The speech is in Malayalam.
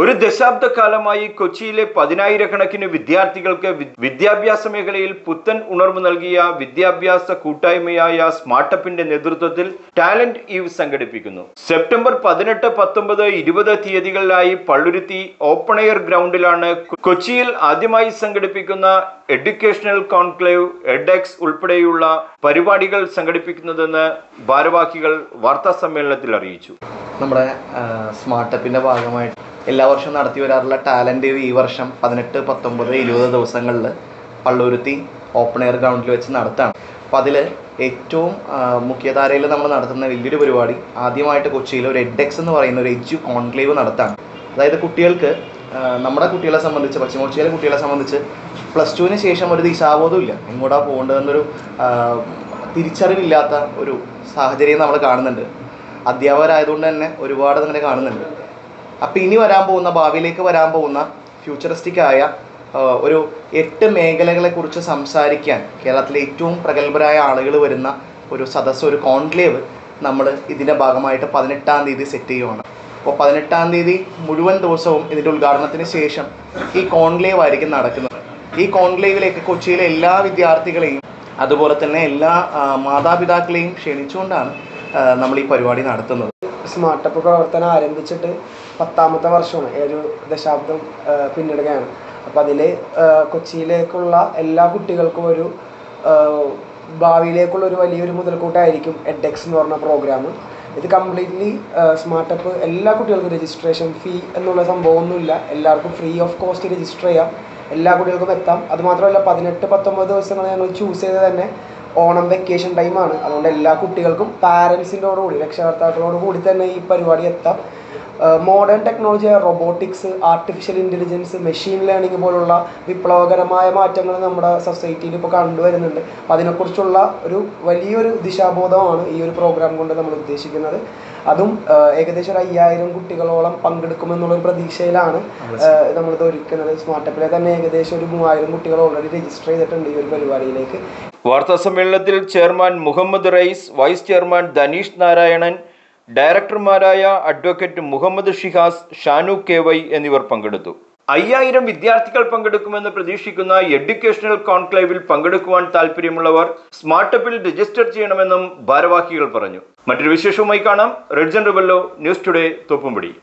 ഒരു ദശാബ്ദക്കാലമായി കൊച്ചിയിലെ പതിനായിരക്കണക്കിന് വിദ്യാർത്ഥികൾക്ക് വിദ്യാഭ്യാസ മേഖലയിൽ പുത്തൻ ഉണർവ് നൽകിയ വിദ്യാഭ്യാസ കൂട്ടായ്മയായ സ്മാർട്ടപ്പിന്റെ നേതൃത്വത്തിൽ ടാലന്റ് ഈവ് സംഘടിപ്പിക്കുന്നു. സെപ്റ്റംബർ പതിനെട്ട് പത്തൊമ്പത് ഇരുപത് തീയതികളിലായി പള്ളുരുത്തി ഓപ്പൺ എയർ ഗ്രൗണ്ടിലാണ് കൊച്ചിയിൽ ആദ്യമായി സംഘടിപ്പിക്കുന്ന എഡ്യൂക്കേഷണൽ കോൺക്ലേവ് എഡെക്സ് ഉൾപ്പെടെയുള്ള പരിപാടികൾ സംഘടിപ്പിക്കുന്നതെന്ന് ഭാരവാഹികൾ വാർത്താ സമ്മേളനത്തിൽ അറിയിച്ചു. നമ്മുടെ സ്മാർട്ടപ്പിന്റെ ഭാഗമായിട്ട് എല്ലാ വർഷവും നടത്തി വരാറുള്ള ടാലന്റ് ഈ വർഷം പതിനെട്ട് പത്തൊമ്പത് ഇരുപത് ദിവസങ്ങളിൽ പള്ളൂരുത്തി ഓപ്പൺ എയർ ഗ്രൗണ്ടിൽ വെച്ച് നടത്താണ്. അപ്പം അതിൽ ഏറ്റവും മുഖ്യധാരയിൽ നമ്മൾ നടത്തുന്ന വലിയൊരു പരിപാടി ആദ്യമായിട്ട് കൊച്ചിയിൽ ഒരു എഡെക്സ് എന്ന് പറയുന്ന ഒരു എജ്യു കോൺക്ലേവ് നടത്താണ്. അതായത് കുട്ടികൾക്ക് നമ്മുടെ കുട്ടികളെ സംബന്ധിച്ച് പശ്ചിമ കൊച്ചിയിലെ കുട്ടികളെ സംബന്ധിച്ച് പ്ലസ് ടുവിന് ശേഷം ഒരു ദിശാബോധമില്ല എങ്ങോട്ടാ പോകേണ്ടതെന്നൊരു തിരിച്ചറിവില്ലാത്ത ഒരു സാഹചര്യം നമ്മൾ കാണുന്നുണ്ട്. അധ്യാപകരായതുകൊണ്ട് തന്നെ ഒരുപാട് അങ്ങനെ കാണുന്നുണ്ട്. അപ്പോൾ ഇനി വരാൻ പോകുന്ന ഭാവിയിലേക്ക് വരാൻ പോകുന്ന ഫ്യൂച്ചറിസ്റ്റിക് ആയ ഒരു എട്ട് മേഖലകളെക്കുറിച്ച് സംസാരിക്കാൻ കേരളത്തിലെ ഏറ്റവും പ്രഗത്ഭരായ ആളുകൾ വരുന്ന ഒരു സദസ്സ് ഒരു കോൺക്ലേവ് നമ്മൾ ഇതിന്റെ ഭാഗമായിട്ട് പതിനെട്ടാം തീയതി സെറ്റ് ചെയ്യുവാണ്. അപ്പോൾ പതിനെട്ടാം തീയതി മുഴുവൻ ദിവസവും ഇതിന്റെ ഉദ്ഘാടനത്തിന് ശേഷം ഈ കോൺക്ലേവ് ആയിരിക്കും നടക്കുന്നത്. ഈ കോൺക്ലേവിലേക്ക് കൊച്ചിയിലെ എല്ലാ വിദ്യാർത്ഥികളെയും അതുപോലെ തന്നെ എല്ലാ മാതാപിതാക്കളെയും ക്ഷണിച്ചുകൊണ്ടാണ് നമ്മൾ ഈ പരിപാടി നടത്തുന്നത്. സ്മാർട്ടപ്പ് പ്രവർത്തനം ആരംഭിച്ചിട്ട് പത്താമത്തെ വർഷമാണ്. ഒരു ദശാബ്ദം പിന്നിടുകയാണ്. അപ്പോൾ അതിൽ കൊച്ചിയിലേക്കുള്ള എല്ലാ കുട്ടികൾക്കും ഒരു ഭാവിയിലേക്കുള്ള ഒരു വലിയൊരു മുതൽക്കൂട്ടായിരിക്കും എഡെക്സ് എന്ന് പറഞ്ഞ പ്രോഗ്രാം ഇത് കംപ്ലീറ്റ്ലി സ്മാർട്ടപ്പ് എല്ലാ കുട്ടികൾക്കും രജിസ്ട്രേഷൻ ഫീ എന്നുള്ള സംഭവമൊന്നുമില്ല. എല്ലാവർക്കും ഫ്രീ ഓഫ് കോസ്റ്റ് രജിസ്റ്റർ ചെയ്യാം. എല്ലാ കുട്ടികൾക്കും എത്താം. അതുമാത്രമല്ല പതിനെട്ട് പത്തൊമ്പത് ദിവസങ്ങൾ ഞങ്ങൾ ചൂസ് ചെയ്ത് തന്നെ ഓണം വെക്കേഷൻ ടൈമാണ് അതുകൊണ്ട് എല്ലാ കുട്ടികൾക്കും പാരൻസിന്റെയോട് കൂടി രക്ഷകർത്താക്കളോട് കൂടി തന്നെ ഈ പരിപാടി എത്താം. Modern technology robotics artificial intelligence machine learning പോലുള്ള വിപ്ലവകരമായ മാറ്റങ്ങൾ നമ്മുടെ സൊസൈറ്റിയിൽ ഇപ്പോൾ കണ്ടുവരുന്നുണ്ട് അപ്പോൾ അതിനെക്കുറിച്ചുള്ള ഒരു വലിയൊരു ദിശാബോധമാണ് ഈ ഒരു പ്രോഗ്രാം കൊണ്ട് നമ്മൾ ഉദ്ദേശിക്കുന്നത്. അതും ഏകദേശം ഒരു അയ്യായിരം കുട്ടികളോളം പങ്കെടുക്കുമെന്നുള്ളൊരു പ്രതീക്ഷയിലാണ് നമ്മളിത് ഒരുക്കുന്നത്. സ്മാർട്ടപ്പിലെ തന്നെ ഏകദേശം ഒരു മൂവായിരം കുട്ടികൾ ഓൾറെഡി രജിസ്റ്റർ ചെയ്തിട്ടുണ്ട് ഈ ഒരു പരിപാടിയിലേക്ക്. വാർത്താ സമ്മേളനത്തിൽ chairman Muhammad Rais vice chairman Dhanish Narayanan ഡയറക്ടർമാരായ advocate Muhammad Shihas Shanu K Y എന്നിവർ പങ്കെടുത്തു. അയ്യായിരം വിദ്യാർത്ഥികൾ പങ്കെടുക്കുമെന്ന് പ്രതീക്ഷിക്കുന്ന എഡ്യൂക്കേഷണൽ കോൺക്ലേവിൽ പങ്കെടുക്കുവാൻ താല്പര്യമുള്ളവർ സ്മാർട്ടപ്പിൽ രജിസ്റ്റർ ചെയ്യണമെന്നും ഭാരവാഹികൾ പറഞ്ഞു. മറ്റൊരു വിശേഷവുമായി കാണാം. Redjan Rebello news today Thoppumpady.